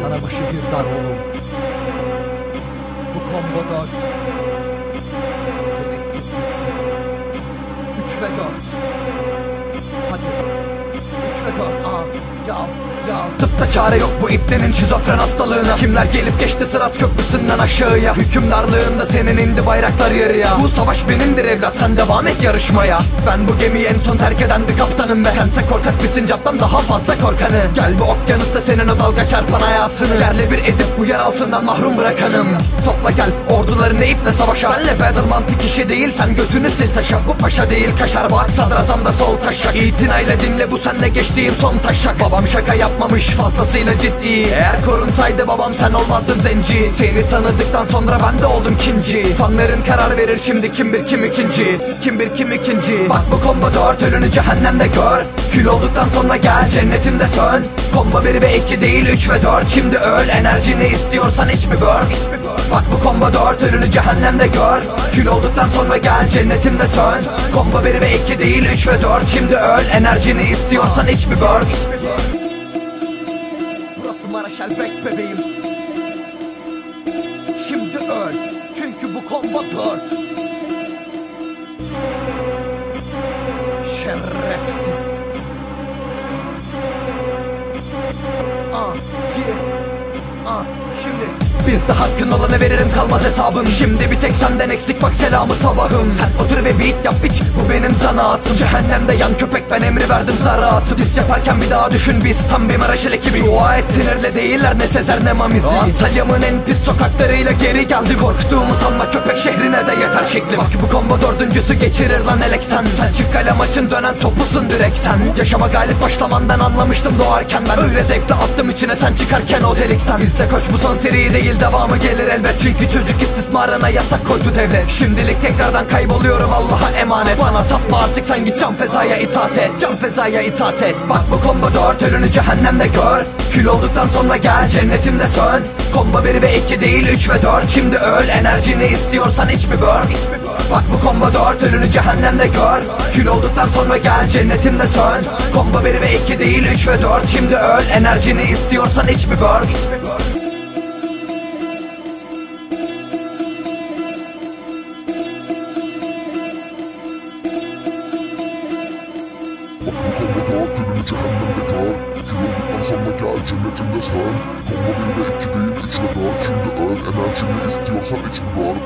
Sana bu şehir dar oğlum. Bu combo 4 Gereksiz bitme 3 ve 4 Hadi. 3 ve 4 Aa, ya Tıpta çare yok bu iplerin şizofren hastalığına. Kimler gelip geçti sırat köprüsünden aşağıya? Hükümdarlığında senin indi bayraklar yarıya. Bu savaş benimdir evlat sen devam et yarışmaya. Ben bu gemiyi en son terk eden bir kaptanım ve Sense korkak bir sincaptan daha fazla korkanı Gel bu okyanusta senin o dalga çarpan hayatını Yerle bir edip bu yer altından mahrum bırakanım. Topla gel ordularını iple savaşa. Benle battle mantık işi değil sen götünü sil taşa. Bu paşa değil kaşar bak sadrazamda sol taşak. İtinayla dinle bu senle geçtiğim son taşak. Babam şaka yapmamış fazlasıyla ciddi. Eğer korunsaydı babam sen olmazdın zenci. Seni tanıdıktan sonra ben de oldum kinci. Fanların karar verir şimdi kim bir kim ikinci. Kim bir kim ikinci. Bak bu combo dört ölünü cehennemde gör. Kül olduktan sonra gel cennetimde sön. Combo 1 ve 2 değil 3 ve 4 Şimdi öl enerjini istiyorsan hiç mi bör. Bak bu combo 4 ölünü cehennemde gör. Kül olduktan sonra gel cennetimde sön. Combo 1 ve 2 değil 3 ve 4 Şimdi öl enerjini istiyorsan hiç mi bör Burası Maraşel Bek bebeğim. Şimdi öl Çünkü bu combo 4 Şerefsiz. Ah, yeah. Ah, biz de hakkın olanı veririm kalmaz hesabın Şimdi bir tek senden eksik bak selamı sabahım. Sen otur ve beat yap biç bu benim zanaatım. Cehennemde yan köpek ben emri verdim zaraatım. Dis yaparken bir daha düşün biz tam bir Maraşel ekibi. Dua et sinirle değiller ne Sezer ne Mamizi Antalya'mın en pis sokaklarıyla geri geldi Korktuğumu sanma köpek şehrine de yeter şekli. Bak bu combo dördüncüsü geçirir lan elekten. Sen çift kale maçın dönen topusun direkten. Yaşama galip başlamandan anlamıştım doğarken Ben. Öyle zevkle attım içine sen çıkarken o delikten. İzle koş bu son seri değil devamı gelir elbet. Çünkü çocuk istismarına yasak koydu devlet. Şimdilik tekrardan kayboluyorum Allah'a emanet. Bana tapma artık sen git can fezaya itaat et. Can fezaya itaat et. Bak bu combo dört ölünü cehennemde gör. Kül olduktan sonra gel cennetimde sön. Combo 1 ve 2 değil 3 ve 4 Şimdi öl enerjini istiyorsan hiç mi bör. Bak bu combo 4 ölünü cehennemde gör. Kül olduktan sonra gel cennetimde sön. Combo 1 ve 2 değil 3 ve 4 Şimdi öl enerjini istiyorsan hiç mi bör Bak bu combo dört önünü cehennemde gör Kül olduktan sonra gel cennetimde sön Combo 1 ve 2 değil 3 ve 4 Şimdi öl enerjini istiyorsan iç mi var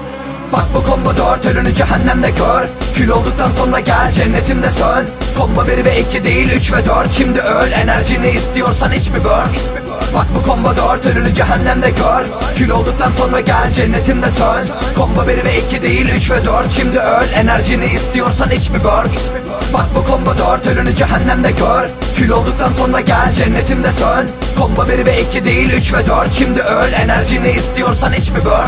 Bak bu combo 4 ölünü cehennemde gör. Kül olduktan sonra gel cennetimde sön. Combo 1 ve 2 değil 3 ve 4 Şimdi öl enerjini istiyorsan hiç mi bör. Bak bu combo 4 ölünü cehennemde gör. Kül olduktan sonra gel cennetimde sön. Combo 1 ve 2 değil 3 ve 4 Şimdi öl enerjini istiyorsan hiç mi bör. Bak bu combo 4 ölünü cehennemde gör. Kül olduktan sonra gel cennetimde sön. Combo 1 ve 2 değil 3 ve 4 Şimdi öl enerjini istiyorsan hiç mi bör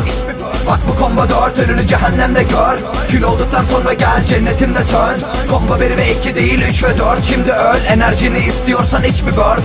Bak bu combo 4 ölünü cehennemde gör. Kül olduktan sonra gel cennetimde sön. Combo 1 ve 2 değil 3 ve 4 Şimdi öl enerjini istiyorsan hiç mi bör